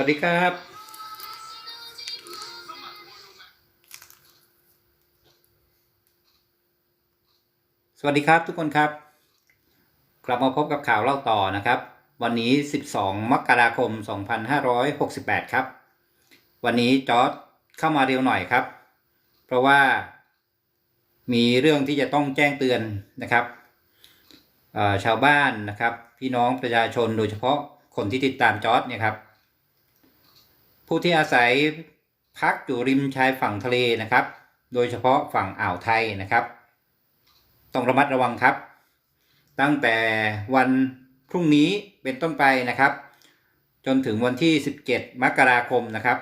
วัสดีครับ สวัสดีครับทุกคนครับ กลับมาพบกับข่าวเล่าต่อนะครับ วันนี้ 12 มกราคม 2568 ครับ วันนี้จอร์ดเข้ามาเร็วหน่อยครับ เพราะว่ามีเรื่องที่จะต้องแจ้งเตือนนะครับชาวบ้านนะครับ พี่น้องประชาชนโดยเฉพาะคนที่ติดตามจอร์ดเนี่ยครับ ผู้ที่อาศัยพักอยู่ริมชายฝั่งทะเลนะครับ โดยเฉพาะฝั่งอ่าวไทยนะครับ ต้องระมัดระวังครับ ตั้งแต่วันพรุ่งนี้เป็นต้นไปนะครับ จนถึงวันที่ 17 มกราคมนะครับ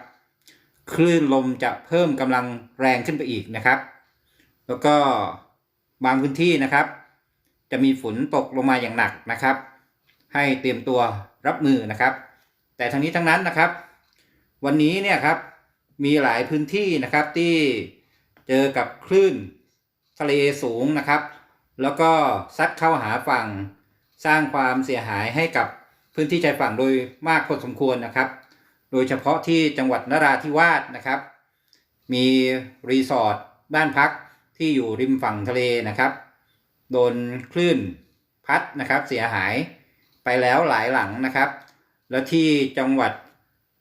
คลื่นลมจะเพิ่มกำลังแรงขึ้นไปอีกนะครับ แล้วก็บางพื้นที่นะครับ จะมีฝนตกลงมาอย่างหนักนะครับ ให้เตรียมตัวรับมือนะครับ แต่ทั้งนี้ทั้งนั้นนะครับ วันนี้เนี่ยครับมีหลายพื้นที่นะครับที่เจอกับคลื่นทะเลสูงนะครับ แล้วก็ซัดเข้าหาฝั่งสร้างความเสียหายให้กับพื้นที่ชายฝั่งโดยมากพอสมควรนะครับ โดยเฉพาะที่จังหวัดนราธิวาสนะครับ มีรีสอร์ทบ้านพักที่อยู่ริมฝั่งทะเลนะครับ โดนคลื่นพัดนะครับเสียหายไปแล้วหลายหลังนะครับ แล้วที่จังหวัด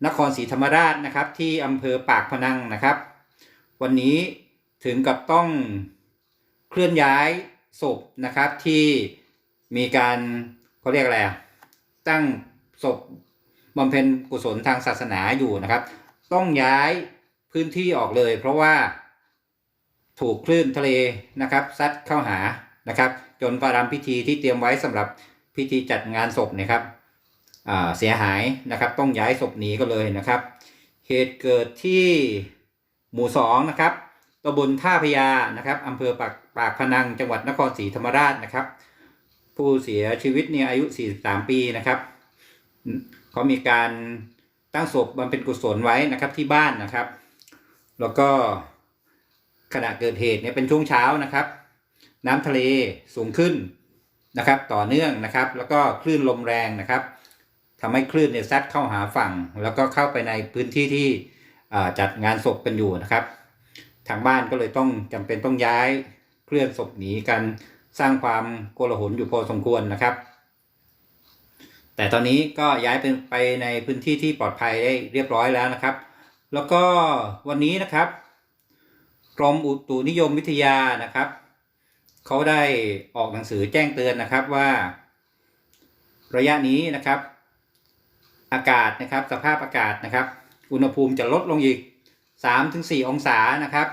นครศรีธรรมราชนะครับ ที่อำเภอปากพนังนะครับ วันนี้ถึงกับต้องเคลื่อนย้ายศพนะครับที่มีการเขาเรียกอะไรตั้งศพบำเพ็ญกุศลทางศาสนาอยู่นะครับ ต้องย้ายพื้นที่ออกเลย เพราะว่าถูกคลื่นทะเลนะครับซัดเข้าหานะครับ จนประรำพิธีที่เตรียมไว้สำหรับพิธีจัดงานศพนะครับ เสียหายนะครับ ต้องย้ายศพหนีก็เลยนะครับ เหตุเกิดที่หมู่สองนะครับตำบลท่าพยานะครับอำเภอปากปากพนังจังหวัดนครศรีธรรมราชนะครับ ผู้เสียชีวิตเนี่ยอายุ 43 ปีนะครับเขามีการตั้งศพบำเพ็ญกุศลไว้นะครับที่บ้านนะครับ แล้วก็ขณะเกิดเหตุเนี่ยเป็นช่วงเช้านะครับ น้ำทะเลสูงขึ้นนะครับ ต่อเนื่องนะครับ แล้วก็คลื่นลมแรงนะครับ ทำให้คลื่นเนี่ยซัดเข้าหาฝั่ง แล้วก็เข้าไปในพื้นที่ที่จัดงานศพกันอยู่นะครับ ทางบ้านก็เลยต้องจำเป็นต้องย้ายเคลื่อนศพหนีกันสร้างความโกลาหลอยู่พอสมควรนะครับ แต่ตอนนี้ก็ย้ายเป็นไปในพื้นที่ที่ปลอดภัยได้เรียบร้อยแล้วนะครับ แล้วก็วันนี้นะครับกรมอุตุนิยมวิทยานะครับเขาได้ออกหนังสือแจ้งเตือนนะครับว่า ระยะนี้นะครับ อากาศนะครับ สภาพอากาศนะครับ อุณหภูมิจะลดลงอีก 3-4 องศานะครับ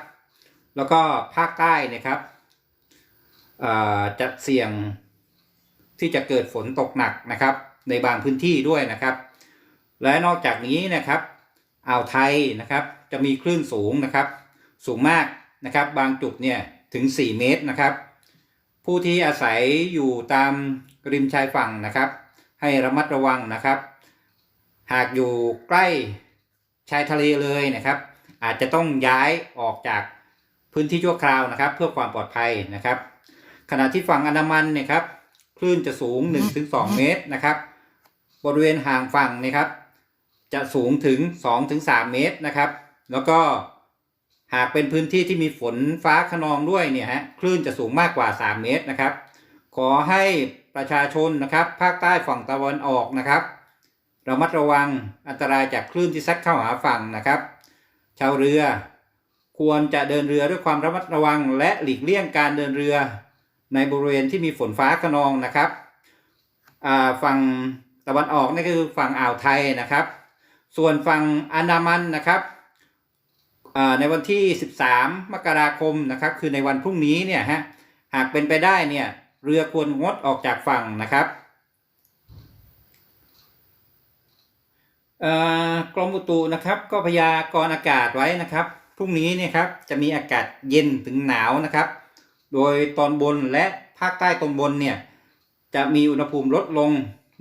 แล้วก็ภาคใต้นะครับจะเสี่ยงที่จะเกิดฝนตกหนักนะครับ ในบางพื้นที่ด้วยนะครับ และนอกจากนี้นะครับอ่าวไทยนะครับ จะมีคลื่นสูงนะครับ สูงมากนะครับ บางจุดเนี่ยถึง 4 เมตรนะครับ ผู้ที่อาศัยอยู่ตามริมชายฝั่งนะครับ ให้ระมัดระวังนะครับ หากอยู่ใกล้ชายทะเลเลยนะครับ อาจจะต้องย้ายออกจากพื้นที่ชั่วคราวนะครับ เพื่อความปลอดภัยนะครับ ขณะที่ฝั่งอันดามันเนี่ยครับคลื่นจะสูง 1-2 เมตรนะครับ บริเวณห่างฝั่งนะครับ จะสูงถึง 2-3 เมตรนะครับ แล้วก็หากเป็นพื้นที่ที่มีฝนฟ้าขนองด้วยเนี่ยฮะคลื่นจะสูงมากกว่า 3 เมตรนะครับ ขอให้ประชาชนนะครับ ภาคใต้ฝั่งตะวันออกนะครับ ระมัดระวังอันตรายจากคลื่นที่ซัดเข้าหาฝั่งนะครับ ชาวเรือ ควรจะเดินเรือด้วยความระมัดระวัง และหลีกเลี่ยงการเดินเรือ ในบริเวณที่มีฝนฟ้าขนองนะครับฝั่งตะวันออกนี่คือฝั่งอ่าวไทยนะครับ ส่วนฝั่งอันดามันนะครับในวันที่ 13 มกราคมนะครับ คือในวันพรุ่งนี้เนี่ยฮะหากเป็นไปได้เนี่ยเรือควรงดออกจากฝั่งนะครับ เอ่อ กรมอุตุนะครับ ก็พยากรณ์อากาศไว้นะครับพรุ่งนี้เนี่ยครับจะมีอากาศเย็นถึงหนาวนะครับ โดยตอนบนและภาคใต้ตอนบนเนี่ยจะมีอุณหภูมิลดลง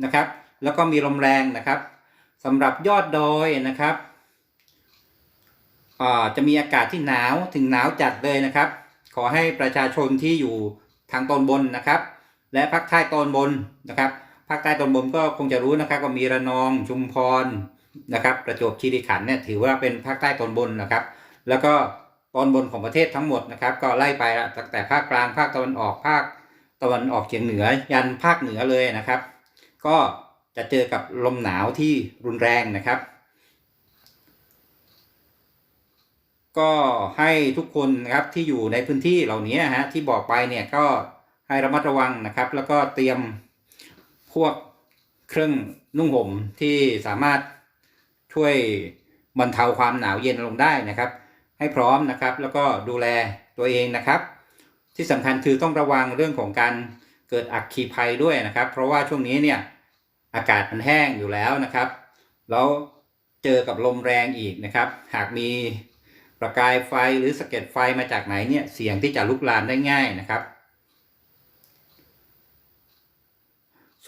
นะครับ แล้วก็มีลมแรงนะครับสำหรับยอดดอยนะครับจะมีอากาศที่หนาวถึงหนาวจัดเลยนะครับ ขอให้ประชาชนที่อยู่ทางตอนบนนะครับ และภาคใต้ตอนบนนะครับ ภาคใต้ตอนบนก็คงจะรู้นะครับว่ามีระนองชุมพรนะครับ ประจวบคีรีขันธ์เนี่ยถือว่าเป็นภาคใต้ตอนบนนะครับ แล้วก็ตอนบนของประเทศทั้งหมดนะครับ ก็ไล่ไปละตั้งแต่ภาคกลางภาคตะวันออกภาคตะวันออกเฉียงเหนือ ยันภาคเหนือเลยนะครับ ก็จะเจอกับลมหนาวที่รุนแรงนะครับ ก็ให้ทุกคนนะครับที่อยู่ในพื้นที่เหล่านี้ฮะที่บอกไปเนี่ยก็ให้ระมัดระวังนะครับ แล้วก็เตรียม พวกเครื่องนุ่งห่มที่สามารถช่วยบรรเทาความหนาวเย็นลงได้นะครับ ให้พร้อมนะครับแล้วก็ดูแลตัวเองนะครับ ที่สำคัญคือต้องระวังเรื่องของการเกิดอัคคีภัยด้วยนะครับ เพราะว่าช่วงนี้เนี่ยอากาศมันแห้งอยู่แล้วนะครับ แล้วเจอกับลมแรงอีกนะครับ หากมีประกายไฟหรือสะเก็ดไฟมาจากไหนเนี่ยเสี่ยงที่จะลุกลามได้ง่ายนะครับ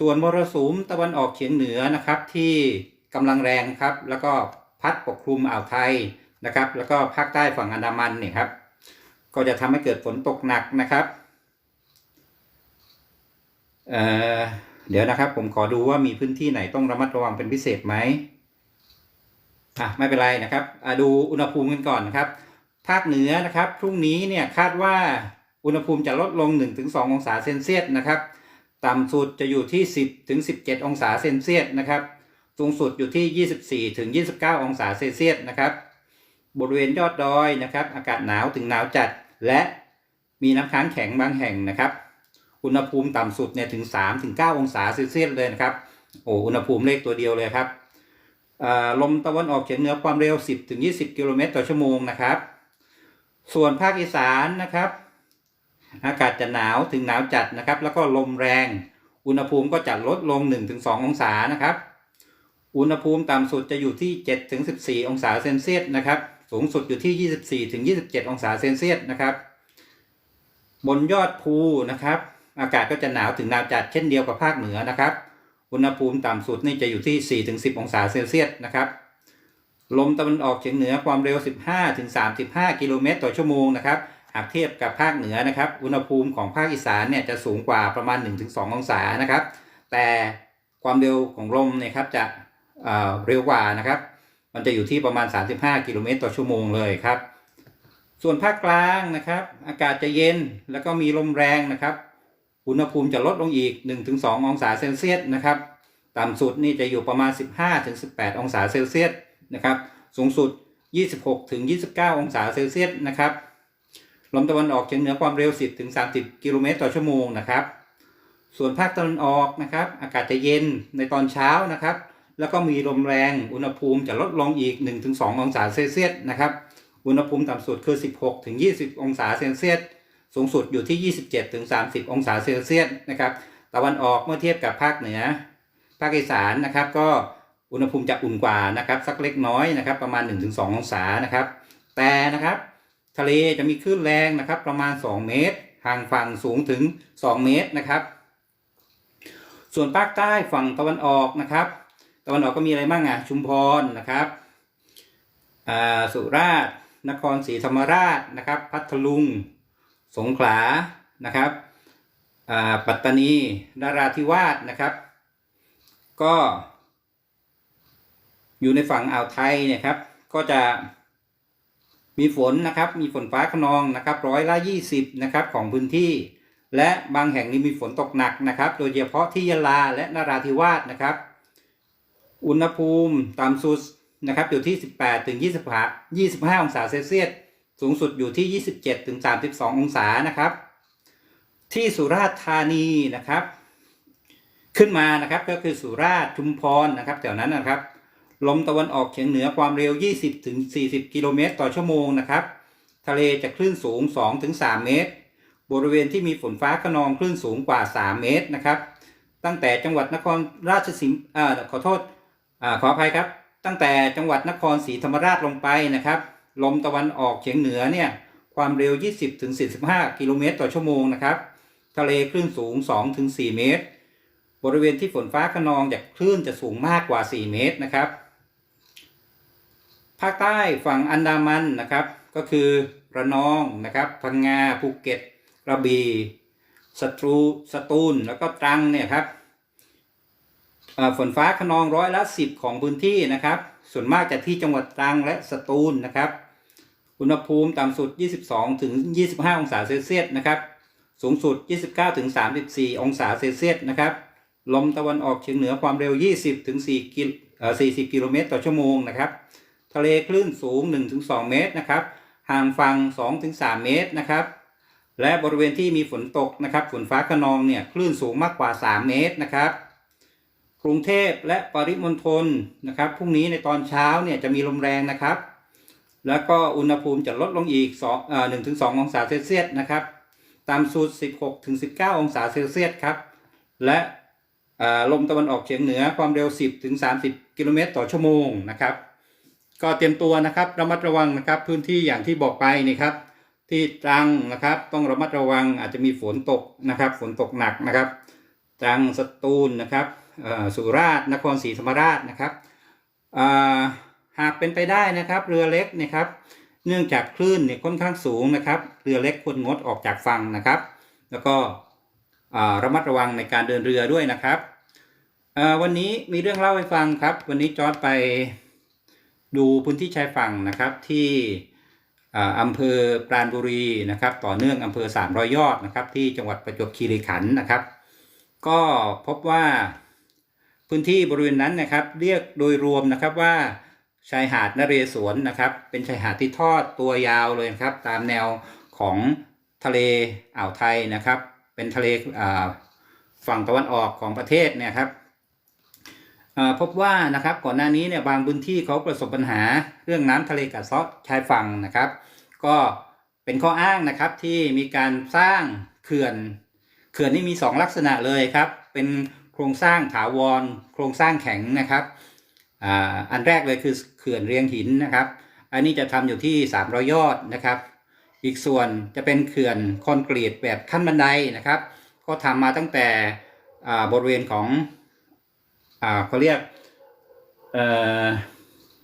ส่วนมรสุมตะวันออกเฉียงเหนือนะครับ ที่กำลังแรงครับ แล้วก็พัดปกคลุมอ่าวไทยนะครับ แล้วก็ภาคใต้ฝั่งอันดามันเนี่ยครับ ก็จะทำให้เกิดฝนตกหนักนะครับเอ่อเดี๋ยวนะครับ ผมขอดูว่ามีพื้นที่ไหนต้องระมัดระวังเป็นพิเศษไหมอะไม่เป็นไรนะครับดูอุณหภูมิกันก่อนนะครับ ภาคเหนือนะครับพรุ่งนี้เนี่ยคาดว่าอุณหภูมิจะลดลง 1-2 องศาเซนเซียสนะครับ ต่ำสุดจะอยู่ที่ 10ถึง17 องศาเซนเซียสนะครับสูงสุดอยู่ที่ 24ถึง29 องศาเซนเซียสนะครับบริเวณยอดดอยนะครับ อากาศหนาวถึงหนาวจัด และมีน้ำค้างแข็งบางแห่งนะครับอุณหภูมิต่ำสุดเนี่ยถึง3ถึง9องศาเซนเซียสเลยนะครับโอ้อุณหภูมิเลขตัวเดียวเลยครับลมตะวันออกเฉียงเหนือความเร็ว 10ถึง20 กิโลเมตรต่อชั่วโมงนะครับ ส่วนภาคอีสานนะครับ อากาศจะหนาวถึงหนาวจัดนะครับ แล้วก็ลมแรง อุณหภูมิก็จะลดลง 1-2 องศานะครับ อุณหภูมิต่ำสุดจะอยู่ที่ 7-14 องศาเซนเซียสนะครับ สูงสุดอยู่ที่ 24-27 องศาเซนเซียสนะครับ บนยอดภูนะครับ อากาศก็จะหนาวถึงหนาวจัดเช่นเดียวกับภาคเหนือนะครับ อุณหภูมิต่ำสุดนี่จะอยู่ที่ 4-10 องศาเซนเซียสนะครับลมตะวันออกเฉียงเหนือความเร็ว 15-35 กิโลเมตรต่อชั่วโมงนะครับ หากเทียบกับภาคเหนือนะครับ อุณหภูมิของภาคอีสานเนี่ยจะสูงกว่าประมาณ 1-2 องศานะครับ แต่ความเร็วของลมเนี่ยครับจะเเร็วกว่านะครับ มันจะอยู่ที่ประมาณ 35 กิโลเมตรต่อชั่วโมงเลยครับ ส่วนภาคกลางนะครับ อากาศจะเย็นแล้วก็มีลมแรงนะครับ อุณหภูมิจะลดลงอีก 1-2 องศาเซนเซียสนะครับ ต่ำสุดนี่จะอยู่ประมาณ 15-18 องศาเซลเซียสนะครับ สูงสุด 26-29 องศาเซลเซียสนะครับ ลมตะวันออกเฉียงเหนือความเร็ว 10ถึง30 กิโลเมตรต่อชั่วโมงนะครับ ส่วนภาคตะวันออกนะครับ อากาศจะเย็นในตอนเช้านะครับ แล้วก็มีลมแรง อุณหภูมิจะลดลงอีก 1-2 องศาเซลเซียสนะครับ อุณหภูมิต่ำสุดคือ 16ถึง20 องศาเซลเซียส สูงสุดอยู่ที่ 27ถึง30 องศาเซลเซียสนะครับ ตะวันออกเมื่อเทียบกับภาคเหนือ ภาคอีสานนะครับ ก็อุณหภูมิจะอุ่นกว่านะครับ สักเล็กน้อยนะครับ ประมาณ 1-2 องศานะครับ แต่นะครับ ทะเลจะมีคลื่นแรงนะครับ ประมาณ 2 เมตร ห่างฝั่งสูงถึง 2 เมตรนะครับ ส่วนภาคใต้ฝั่งตะวันออกนะครับ ตะวันออกก็มีอะไรบ้างอะชุมพรนะครับสุราษฎร์นครศรีธรรมราชนะครับ พัทลุง สงขลานะครับปัตตานีนราธิวาสนะครับ ก็ อยู่ในฝั่งอ่าวไทยเนี่ยครับ ก็จะ มีฝนนะครับ มีฝนฟ้าขนองนะครับร้อยละยี่สิบนะครับของพื้นที่ และบางแห่งนี้มีฝนตกหนักนะครับ โดยเฉพาะที่ยะลาและนราธิวาสนะครับ อุณหภูมิต่ำสุดนะครับอยู่ที่ 18ถึง25 25องศาเซลเซียส สูงสุดอยู่ที่ 27ถึง32 องศานะครับ ที่สุราษฎร์ธานีนะครับ ขึ้นมานะครับก็คือสุราษฎร์ชุมพรนะครับแถวนั้นนะครับ ลมตะวันออกเฉียงเหนือความเร็ว 20ถึง40 กิโลเมตรต่อชั่วโมงนะครับ ทะเลจะคลื่นสูง2ถึง3เมตร บริเวณที่มีฝนฟ้าขนองคลื่นสูงกว่า 3 เมตรนะครับ ตั้งแต่จังหวัดนครราชสีมาขอโทษอขออภัยครับ ตั้งแต่จังหวัดนครศรีธรรมราชลงไปนะครับ ลมตะวันออกเฉียงเหนือเนี่ย ความเร็ว 20ถึง45 กิโลเมตรต่อชั่วโมงนะครับ ทะเลคลื่นสูง2ถึง4เมตร บริเวณที่ฝนฟ้าขนองจากคลื่นจะสูงมากกว่า 4 เมตรนะครับ ภาคใต้ฝั่งอันดามันนะครับ ก็คือระนองนะครับพังงาภูเก็ตกระบี่สตูสตูลแล้วก็ตรังเนี่ยครับฝนฟ้าขนองร้อยละสิบของพื้นที่นะครับ ส่วนมากจะที่จังหวัดตรังและสตูลนะครับ อุณหภูมิต่ำสุด 22ถึง25 องศาเซลเซียสนะครับ สูงสุด 29ถึง34 องศาเซลเซียสนะครับ ลมตะวันออกเฉียงเหนือความเร็ว 20ถึง4กิโล40 กิโลเมตรต่อชั่วโมงนะครับ ทะเลคลื่นสูง1ถึง2เมตรนะครับ ห่างฝั่ง2ถึง3เมตรนะครับ และบริเวณที่มีฝนตกนะครับ ฝนฟ้าขนองเนี่ยคลื่นสูงมากกว่า 3 เมตรนะครับ กรุงเทพและปริมณฑลนะครับพรุ่งนี้ในตอนเช้าเนี่ยจะมีลมแรงนะครับ แล้วก็อุณหภูมิจะลดลงอีก2อ่อ1ถึง2องศาเซลเซียสนะครับต่ำสุด16ถึง19 องศาเซลเซียสครับ และลมตะวันออกเฉียงเหนือความเร็ว 10ถึง30 กิโลเมตรต่อชั่วโมงนะครับ ก็เตรียมตัวนะครับระมัดระวังนะครับ พื้นที่อย่างที่บอกไปนี่ครับ ที่ตรังนะครับ ต้องระมัดระวังอาจจะมีฝนตกนะครับ ฝนตกหนักนะครับตรังสตูลนะครับสุราษฎร์นครศรีธรรมราชนะครับหากเป็นไปได้นะครับ เรือเล็กนะครับ เนื่องจากคลื่นเนี่ยค่อนข้างสูงนะครับ เรือเล็กควรงดออกจากฝั่งนะครับ แล้วก็ระมัดระวังในการเดินเรือด้วยนะครับวันนี้มีเรื่องเล่าให้ฟังครับ วันนี้จอร์ดไป ดูพื้นที่ชายฝั่งนะครับที่อำเภอปราณบุรีนะครับต่อเนื่องอำเภอสามรอยยอดนะครับที่จังหวัดประจวบคีรีขันธ์นะครับ ก็พบว่าพื้นที่บริเวณนั้นนะครับเรียกโดยรวมนะครับว่าชายหาดนเรศวรนะครับเป็นชายหาดที่ทอดตัวยาวเลยครับตามแนวของทะเลอ่าวไทยนะครับ เป็นทะเลฝั่งตะวันออกของประเทศเนี่ยครับ พบว่านะครับก่อนหน้านี้เนี่ยบางพื้นที่เขาประสบปัญหาเรื่องน้ำทะเลกัดเซาะชายฝั่งนะครับ ก็เป็นข้ออ้างนะครับที่มีการสร้างเขื่อนเขื่อนนี่มี 2 ลักษณะเลยครับ เป็นโครงสร้างถาวร โครงสร้างแข็งนะครับอ,อันแรกเลยคือเขื่อนเรียงหินนะครับ อันนี้จะทำอยู่ที่ 300 ยอดนะครับ อีกส่วนจะเป็นเขื่อนคอนกรีตแบบขั้นบันไดนะครับ ก็ทำมาตั้งแต่บริเวณของ อ่าเขาเรียกเอ่อ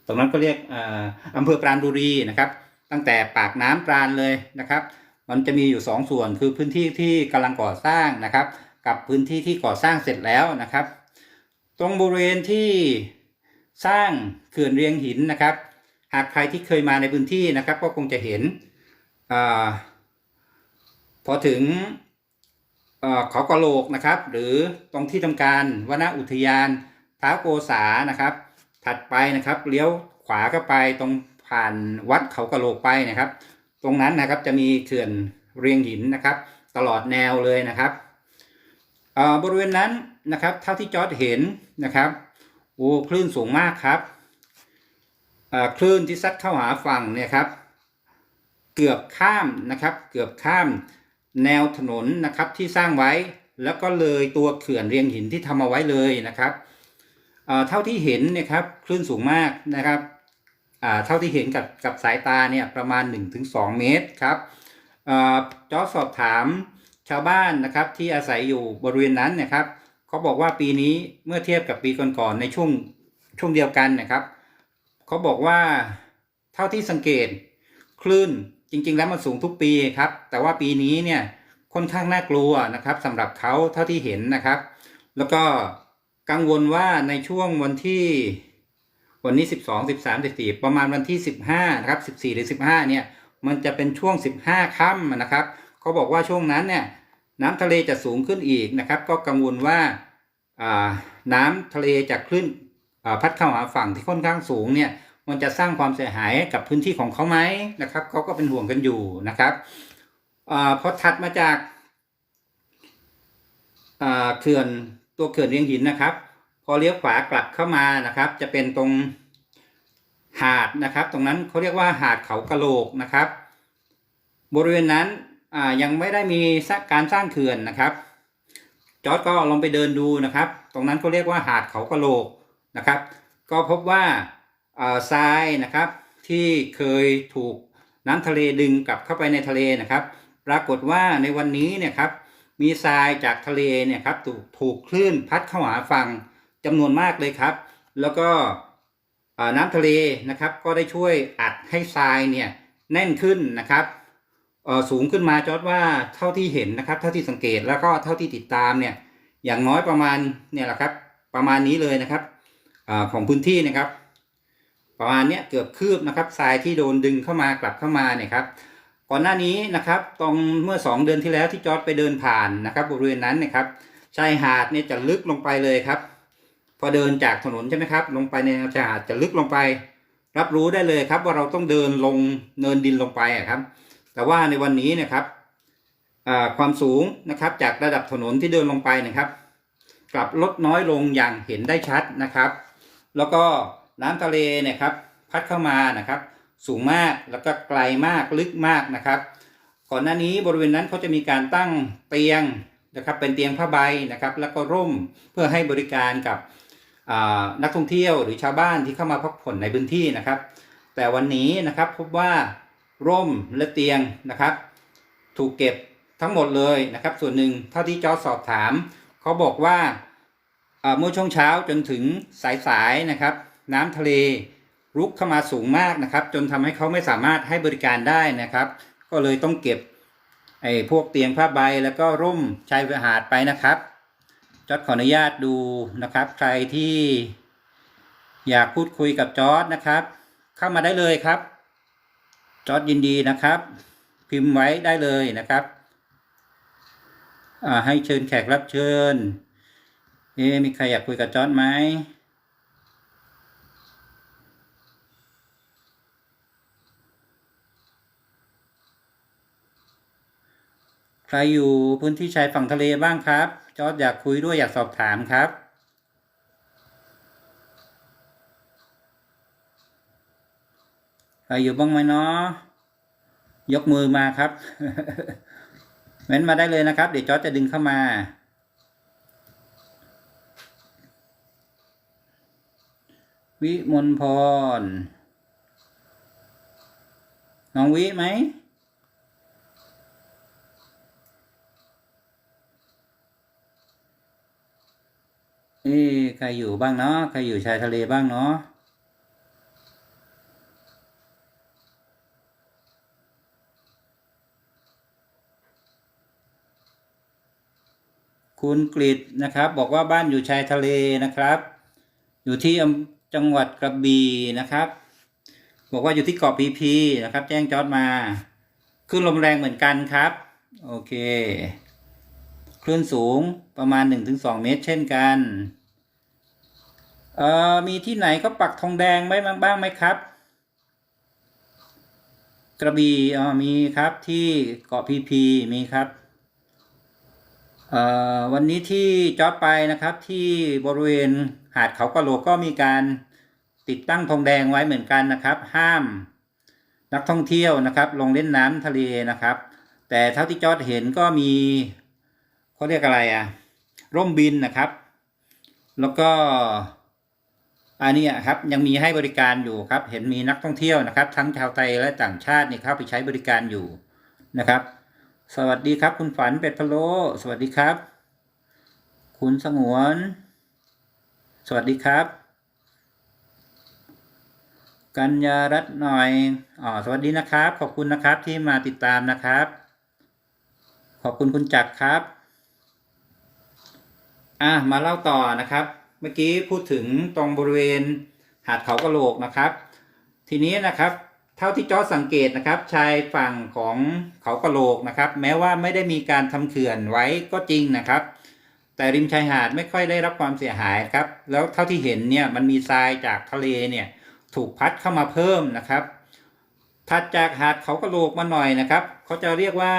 ตรงนั้นก็เรียกอ่าอำเภอปราณบุรีนะครับ ตั้งแต่ปากน้ำปราณเลยนะครับ มันจะมีอยู่สองส่วนคือพื้นที่ที่กำลังก่อสร้างนะครับ กับพื้นที่ที่ก่อสร้างเสร็จแล้วนะครับ ตรงบริเวณที่สร้างเขื่อนเรียงหินนะครับ หากใครที่เคยมาในพื้นที่นะครับ ก็คงจะเห็นอาพอถึง เออเขากะโหลกนะครับ หรือตรงที่ทำการวนอุทยานท้าวโกษานะครับ ถัดไปนะครับเลี้ยวขวาเข้าไปตรงผ่านวัดเขากะโหลกไปนะครับ ตรงนั้นนะครับจะมีเขื่อนเรียงหินนะครับ ตลอดแนวเลยนะครับเออบริเวณนั้นนะครับ เท่าที่จอร์ดเห็นนะครับโอ้คลื่นสูงมากครับเออคลื่นที่ซัดเข้าหาฝั่งเนี่ยครับ เกือบข้ามนะครับ เกือบข้าม แนวถนนนะครับที่สร้างไว้ แล้วก็เลยตัวเขื่อนเรียงหินที่ทำเอาไว้เลยนะครับเท่าที่เห็นนี่ยครับคลื่นสูงมากนะครับเท่าที่เห็นกับกับสายตาเนี่ยประมาณ 1-2 เมตรครับจอสอบถามชาวบ้านนะครับที่อาศัยอยู่บริเวณนั้นนะครับเขาบอกว่าปีนี้เมื่อเทียบกับปีก่อนๆในช่วงช่วงเดียวกันนะครับเขาบอกว่าเท่าที่สังเกตคลื่น จริงๆแล้วมันสูงทุกปีครับ แต่ว่าปีนี้เนี่ยค่อนข้างน่ากลัวนะครับสำหรับเขาเท่าที่เห็นนะครับ แล้วก็กังวลว่าในช่วงวันที่วันนี้ 12 13 14 ประมาณวันที่ 15นะครับ14 หรือ 15 เนี่ย มันจะเป็นช่วง 15ค่ำนะครับเขาบอกว่าช่วงนั้นเนี่ยน้ำทะเลจะสูงขึ้นอีกนะครับ ก็กังวลว่าน้ำทะเลจากคลื่นพัดเข้าหาฝั่งที่ค่อนข้างสูงเนี่ย มันจะสร้างความเสียหายกับพื้นที่ของเขาไหมนะครับเขาก็เป็นห่วงกันอยู่นะครับอพอถัดมาจากาเขื่อนตัวเขื่อนเรียงหินนะครับ พอเลี้ยวขวากลับเข้ามานะครับ จะเป็นตรงหาดนะครับ ตรงนั้นเขาเรียกว่าหาดเขากะโหลกนะครับ บริเวณนั้นยังไม่ได้มีการสร้างเขื่อนนะครับ จอร์ดก็ลองไปเดินดูนะครับ ตรงนั้นเขาเรียกว่าหาดเขากะโหลกนะครับ ก็พบว่า ทรายนะครับที่เคยถูกน้ำทะเลดึงกลับเข้าไปในทะเลนะครับ ปรากฏว่าในวันนี้เนี่ยครับมีทรายจากทะเลเนี่ยครับถูกถูกคลื่นพัดเข้าหาฝั่งจำนวนมากเลยครับ แล้วก็น้ำทะเลนะครับก็ได้ช่วยอัดให้ทรายเนี่ยแน่นขึ้นนะครับสูงขึ้นมาจอดว่าเท่าที่เห็นนะครับ เท่าที่สังเกตแล้วก็เท่าที่ติดตามเนี่ยอย่างน้อยประมาณเนี่ยแหละครับประมาณนี้เลยนะครับอของพื้นที่นะครับ ประมาณเนี้ยเกือบคืบนะครับทรายที่โดนดึงเข้ามากลับเข้ามาเนี่ยครับก่อนหน้านี้นะครับตรงเมื่อ 2 เดือนที่แล้วที่จอร์ดไปเดินผ่านนะครับ บริเวณนั้นนะครับชายหาดเนี่ยจะลึกลงไปเลยครับ พอเดินจากถนนใช่ไหมครับ ลงไปในชายหาดจะลึกลงไป รับรู้ได้เลยครับว่าเราต้องเดินลงเนินดินลงไปครับ แต่ว่าในวันนี้นะครับความสูงนะครับจากระดับถนนที่เดินลงไปนะครับ กลับลดน้อยลงอย่างเห็นได้ชัดนะครับ แล้วก็ น้ำทะเลเนี่ยครับพัดเข้ามานะครับ สูงมากแล้วก็ไกลมากลึกมากนะครับ ก่อนหน้านี้บริเวณนั้นเขาจะมีการตั้งเตียงนะครับเป็นเตียงผ้าใบนะครับ แล้วก็ร่มเพื่อให้บริการกับนักท่องเที่ยวหรือชาวบ้านที่เข้ามาพักผ่อนในพื้นที่นะครับ แต่วันนี้นะครับพบว่าร่มและเตียงนะครับ ถูกเก็บทั้งหมดเลยนะครับ ส่วนหนึ่งเท่าที่จอสอบถาม เขาบอกว่าอ่าเมื่อช่วงเช้าจนถึงสายๆนะครับ น้ำทะเลรุกเข้ามาสูงมากนะครับ จนทำให้เขาไม่สามารถให้บริการได้นะครับ ก็เลยต้องเก็บไอ้พวกเตียงผ้าใบแล้วก็ร่มชายหาดไปนะครับจอร์ดขออนุญาตดูนะครับ ใครที่อยากพูดคุยกับจอร์ดนะครับ เข้ามาได้เลยครับ จอร์ดยินดีนะครับ พิมพ์ไว้ได้เลยนะครับอ่าให้เชิญแขกรับเชิญ เอ๊มีใครอยากคุยกับจอร์ดไหม ใครอยู่พื้นที่ชายฝั่งทะเลบ้างครับ จอร์ดอยากคุยด้วยอยากสอบถามครับ ใครอยู่บ้างไหมเนาะยกมือมาครับเม้นมาได้เลยนะครับ เดี๋ยวจอร์ดจะดึงเข้ามาวิมลพร น้องวิไหม เอ๊ะใครอยู่บ้างเนาะใครอยู่ชายทะเลบ้างเนาะคุณกฤษนะครับ บอกว่าบ้านอยู่ชายทะเลนะครับ อยู่ที่จังหวัดกระบี่นะครับ บอกว่าอยู่ที่เกาะพีพีนะครับ แจ้งจอดมาขึ้นลมแรงเหมือนกันครับ โอเค คลื่นสูงประมาณ 1-2 เมตร เช่นกันเอ่อมีที่ไหนก็ปักธงแดงไว้บ้างไหมครับ กระบี่อ๋อมีครับที่เกาะพีพีมีครับเอ่อวันนี้ที่จอดไปนะครับที่บริเวณหาดเขากะโหลกก็มีการติดตั้งธงแดงไว้เหมือนกันนะครับ ห้าม นักท่องเที่ยวนะครับ ลงเล่นน้ำทะเลนะครับ แต่เท่าที่จอดเห็นก็มี เขาเรียกอะไรอะร่มบินนะครับ แล้วก็อันนี้ครับยังมีให้บริการอยู่ครับ เห็นมีนักท่องเที่ยวนะครับ ทั้งชาวไทยและต่างชาตินี่เข้าไปใช้บริการอยู่นะครับ สวัสดีครับ คุณฝันเป็ดพะโลสวัสดีครับ คุณสงวน สวัสดีครับ กัญญารัตน์หน่อยอ๋อสวัสดีนะครับ ขอบคุณนะครับที่มาติดตามนะครับ ขอบคุณคุณจักรครับ อะมาเล่าต่อนะครับ เมื่อกี้พูดถึงตรงบริเวณหาดเขากระโหลกนะครับ ทีนี้นะครับ เท่าที่จอสังเกตนะครับ ชายฝั่งของเขากระโหลกนะครับ แม้ว่าไม่ได้มีการทำเขื่อนไว้ก็จริงนะครับ แต่ริมชายหาดไม่ค่อยได้รับความเสียหายครับ แล้วเท่าที่เห็นเนี่ยมันมีทรายจากทะเลเนี่ยถูกพัดเข้ามาเพิ่มนะครับ ถัดจากหาดเขากระโหลกมาหน่อยนะครับ เขาจะเรียกว่า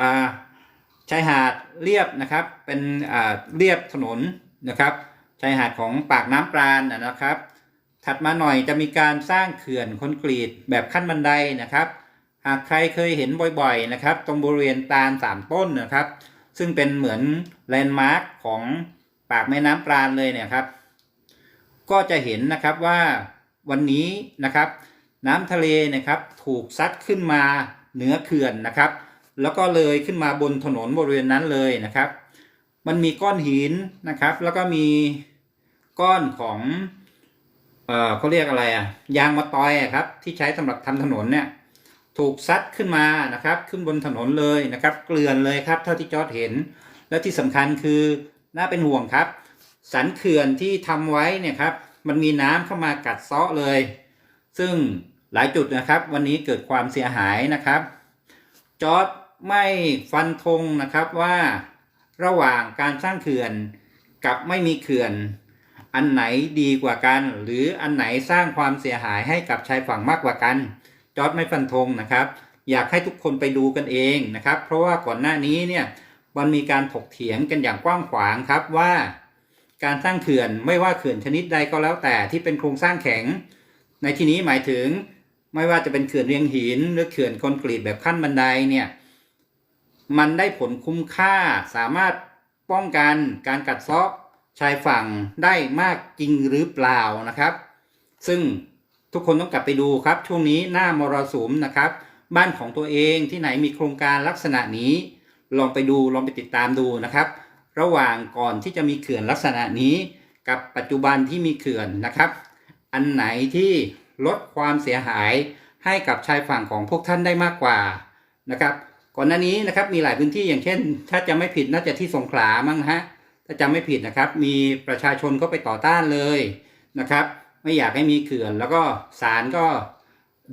อ่า ชายหาดเรียบนะครับ เป็นอ่าเรียบถนนนะครับชายหาดของปากน้ำปราณนะนะครับ ถัดมาหน่อยจะมีการสร้างเขื่อนคอนกรีตแบบขั้นบันไดนะครับ หากใครเคยเห็นบ่อยๆนะครับ ตรงบริเวณตาลสามต้นนะครับ ซึ่งเป็นเหมือนแลนด์มาร์คของปากแม่น้ำปราณเลยเนี่ยครับ ก็จะเห็นนะครับว่าวันนี้นะครับ น้ำทะเลนะครับถูกซัดขึ้นมาเหนือเขื่อนนะครับ แล้วก็เลยขึ้นมาบนถนนบริเวณนั้นเลยนะครับ มันมีก้อนหินนะครับ แล้วก็มีก้อนของเออเขาเรียกอะไรอะยางมะตอยครับที่ใช้สำหรับทำถนนเนี่ยถูกซัดขึ้นมานะครับ ขึ้นบนถนนเลยนะครับ เกลื่อนเลยครับ เท่าที่จอดเห็น และที่สำคัญคือน่าเป็นห่วงครับ สันเขื่อนที่ทำไว้เนี่ยครับ มันมีน้ำเข้ามากัดเซาะเลย ซึ่งหลายจุดนะครับ วันนี้เกิดความเสียหายนะครับ จอร์ด ไม่ฟันธงนะครับว่าระหว่างการสร้างเขื่อนกับไม่มีเขื่อน อันไหนดีกว่ากัน หรืออันไหนสร้างความเสียหายให้กับชายฝั่งมากกว่ากัน จอร์ดไม่ฟันธงนะครับ อยากให้ทุกคนไปดูกันเองนะครับ เพราะว่าก่อนหน้านี้เนี่ยมันมีการถกเถียงกันอย่างกว้างขวางครับว่า การสร้างเขื่อนไม่ว่าเขื่อนชนิดใดก็แล้วแต่ที่เป็นโครงสร้างแข็ง ในที่นี้หมายถึงไม่ว่าจะเป็นเขื่อนเรียงหิน หรือเขื่อนคอนกรีตแบบขั้นบันไดเนี่ย มันได้ผลคุ้มค่าสามารถป้องกันการกัดเซาะชายฝั่งได้มากจริงหรือเปล่านะครับ ซึ่งทุกคนต้องกลับไปดูครับ ช่วงนี้หน้ามรสุมนะครับ บ้านของตัวเองที่ไหนมีโครงการลักษณะนี้ ลองไปดูลองไปติดตามดูนะครับ ระหว่างก่อนที่จะมีเขื่อนลักษณะนี้ กับปัจจุบันที่มีเขื่อนนะครับ อันไหนที่ลดความเสียหายให้กับชายฝั่งของพวกท่านได้มากกว่านะครับ ก่อนหน้านี้นะครับมีหลายพื้นที่อย่างเช่น ถ้าจะไม่ผิดน่าจะที่สงขลามั้งฮะถ้าจำไม่ผิดนะครับ มีประชาชนก็ไปต่อต้านเลยนะครับ ไม่อยากให้มีเขื่อน แล้วก็ศาลก็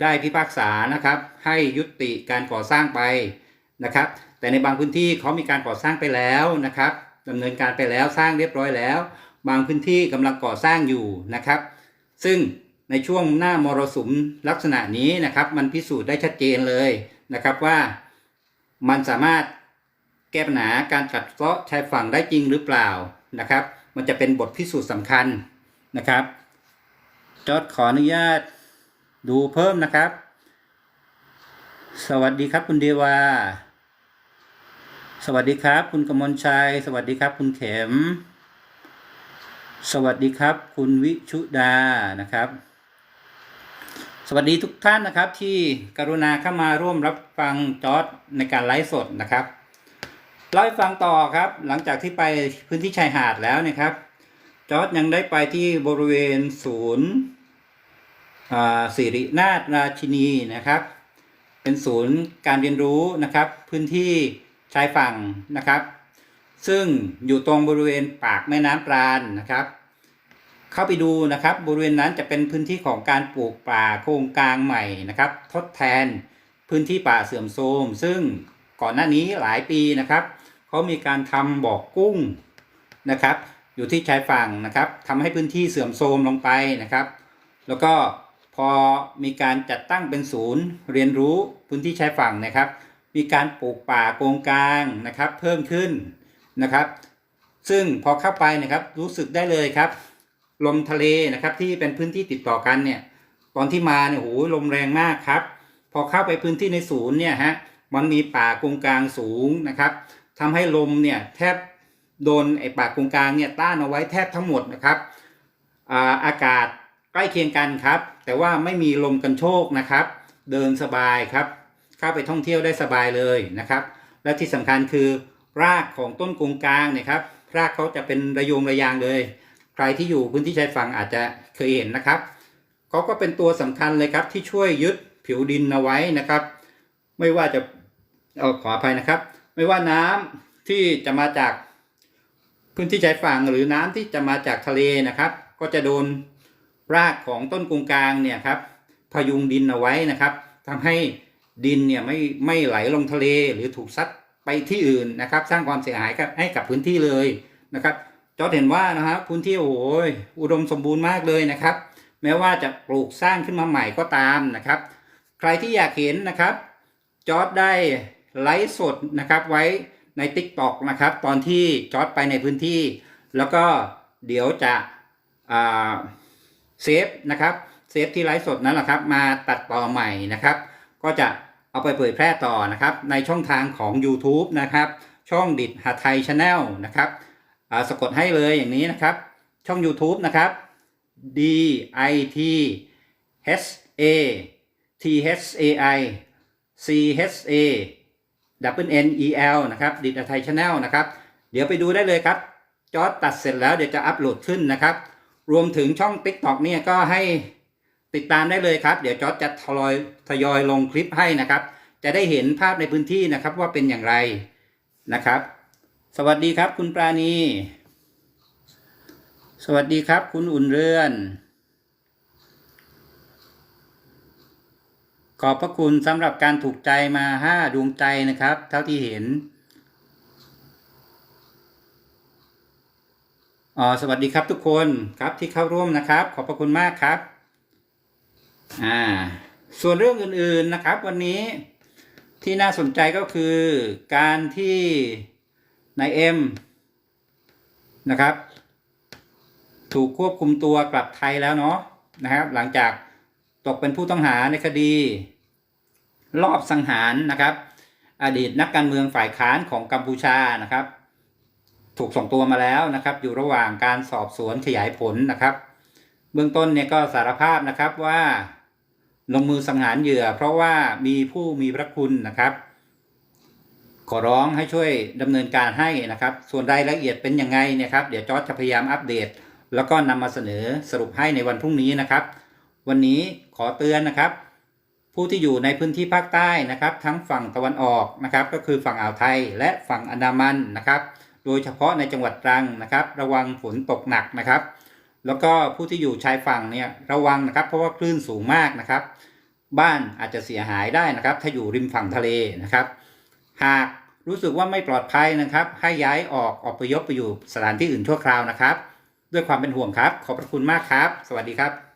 ได้พิพากษานะครับ ให้ยุติการก่อสร้างไปนะครับ แต่ในบางพื้นที่เขามีการก่อสร้างไปแล้วนะครับดำเนินการไปแล้วสร้างเรียบร้อยแล้ว บางพื้นที่กำลังก่อสร้างอยู่นะครับ ซึ่งในช่วงหน้ามรสุมลักษณะนี้นะครับ มันพิสูจน์ได้ชัดเจนเลยนะครับว่า มันสามารถแก้ปัญหาการกัดเซาะชายฝั่งได้จริงหรือเปล่านะครับ มันจะเป็นบทพิสูจน์สำคัญนะครับจอดขออนุญาตดูเพิ่มนะครับ สวัสดีครับคุณเดวา สวัสดีครับ คุณกมลชัย สวัสดีครับ คุณเข็ม สวัสดีครับ คุณวิชุดานะครับ สวัสดีทุกท่านนะครับที่กรุณาเข้ามาร่วมรับฟังจอร์ดในการไลฟ์สดนะครับเล่าให้ฟังต่อครับหลังจากที่ไปพื้นที่ชายหาดแล้วนะครับ จอร์ดยังได้ไปที่บริเวณศูนย์สิรินาถราชินีนะครับ เป็นศูนย์การเรียนรู้นะครับ พื้นที่ชายฝั่งนะครับ ซึ่งอยู่ตรงบริเวณปากแม่น้ำปราณนะครับ เข้าไปดูนะครับ บริเวณนั้นจะเป็นพื้นที่ของการปลูกป่าโครงกลางใหม่นะครับ ทดแทนพื้นที่ป่าเสื่อมโทรมซึ่งก่อนหน้านี้หลายปีนะครับเขามีการทำบ่อกกุ้งนะครับ อยู่ที่ชายฝั่งนะครับทำให้พื้นที่เสื่อมโทรมลงไปนะครับ แล้วก็พอมีการจัดตั้งเป็นศูนย์เรียนรู้พื้นที่ชายฝั่งนะครับ มีการปลูกป่าโกงกลางนะครับ เพิ่มขึ้นนะครับ ซึ่งพอเข้าไปนะครับรู้สึกได้เลยครับ ลมทะเลนะครับที่เป็นพื้นที่ติดต่อกันเนี่ยตอนที่มาเนี่ยโหลมแรงมากครับ พอเข้าไปพื้นที่ในศูนย์เนี่ยฮะมันมีป่ากงกลางสูงนะครับทำให้ลมเนี่ยแทบโดนไอ้ป่ากงกลางเนี่ยต้านเอาไว้แทบทั้งหมดนะครับอาอากาศใกล้เคียงกันครับ แต่ว่าไม่มีลมกันโชกนะครับ เดินสบายครับ เข้าไปท่องเที่ยวได้สบายเลยนะครับ และที่สำคัญคือรากของต้นกงกลางเนี่ยครับรากเขาจะเป็นระยงระยางเลย ใครที่อยู่พื้นที่ชายฝั่งอาจจะเคยเห็นนะครับเขาก็เป็นตัวสำคัญเลยครับที่ช่วยยึดผิวดินเอาไว้นะครับ ไม่ว่าจะเอาขออภัยนะครับ ไม่ว่าน้ำที่จะมาจากพื้นที่ชายฝั่งหรือน้ำที่จะมาจากทะเลนะครับ ก็จะโดนรากของต้นกงกลางเนี่ยครับพยุงดินเอาไว้นะครับทำให้ดินเนี่ยไม่ไม่ไหลลงทะเลหรือถูกซัดไปที่อื่นนะครับ สร้างความเสียหายกับให้กับพื้นที่เลยนะครับ จอร์จเห็นว่านะครับพื้นที่โอ้โหอุดมสมบูรณ์มากเลยนะครับ แม้ว่าจะปลูกสร้างขึ้นมาใหม่ก็ตามนะครับ ใครที่อยากเห็นนะครับ จอร์ดได้ไลฟ์สดนะครับไว้ใน t ิ k t o k นะครับ ตอนที่จอร์ดไปในพื้นที่ แล้วก็เดี๋ยวจะเซฟนะครับเซฟที่ไลฟ์สดนั้นแหละครับ มาตัดต่อใหม่นะครับ ก็จะเอาไปเผยแพร่ต่อนะครับ ในช่องทางของ YouTube นะครับ ช่องดิดหาไทยชาแนลนะครับ สะกดให้เลยอย่างนี้นะครับ ช่อง YouTube นะครับ D I T H A T H A I C H A W N E L นะครับดิดไทยชาแนลนะครับ เดี๋ยวไปดูได้เลยครับจอร์ดตัดเสร็จแล้วเดี๋ยวจะอัปโหลดขึ้นนะครับ รวมถึงช่อง TikTok เนี่ยก็ให้ติดตามได้เลยครับ เดี๋ยวจอร์ดจะทยอยทยอยลงคลิปให้นะครับ จะได้เห็นภาพในพื้นที่นะครับว่าเป็นอย่างไรนะครับ สวัสดีครับคุณปราณี สวัสดีครับคุณอุ่นเรือน ขอบพระคุณสำหรับการถูกใจมาห้าดวงใจนะครับ เท่าที่เห็น อ๋อ สวัสดีครับทุกคนครับที่เข้าร่วมนะครับ ขอบพระคุณมากครับ อ่า ส่วนเรื่องอื่นๆนะครับ วันนี้ที่น่าสนใจก็คือการที่ นายเอ็มนะครับ ถูกควบคุมตัวกลับไทยแล้วเนาะนะครับ หลังจากตกเป็นผู้ต้องหาในคดี รอบสังหารนะครับ อดีตนักการเมืองฝ่ายค้านของกัมพูชานะครับ ถูกส่งตัวมาแล้วนะครับ อยู่ระหว่างการสอบสวนขยายผลนะครับ เบื้องต้นเนี่ยก็สารภาพนะครับว่าลงมือสังหารเหยื่อ เพราะว่ามีผู้มีพระคุณนะครับ ขอร้องให้ช่วยดำเนินการให้นะครับ ส่วนรายละเอียดเป็นยังไงเนี่ยครับ เดี๋ยวจอร์จจะพยายามอัปเดต แล้วก็นำมาเสนอสรุปให้ในวันพรุ่งนี้นะครับ วันนี้ขอเตือนนะครับ ผู้ที่อยู่ในพื้นที่ภาคใต้นะครับ ทั้งฝั่งตะวันออกนะครับ ก็คือฝั่งอ่าวไทยและฝั่งอันดามันนะครับ โดยเฉพาะในจังหวัดตรังนะครับ ระวังฝนตกหนักนะครับ แล้วก็ผู้ที่อยู่ชายฝั่งเนี่ยระวังนะครับ เพราะว่าคลื่นสูงมากนะครับ บ้านอาจจะเสียหายได้นะครับ ถ้าอยู่ริมฝั่งทะเลนะครับ หากรู้สึกว่าไม่ปลอดภัยนะครับ ให้ย้ายออกออกไปยพไปอยู่สถานที่อื่นชั่วคราวนะครับ ด้วยความเป็นห่วงครับ ขอบพระคุณมากครับ สวัสดีครับ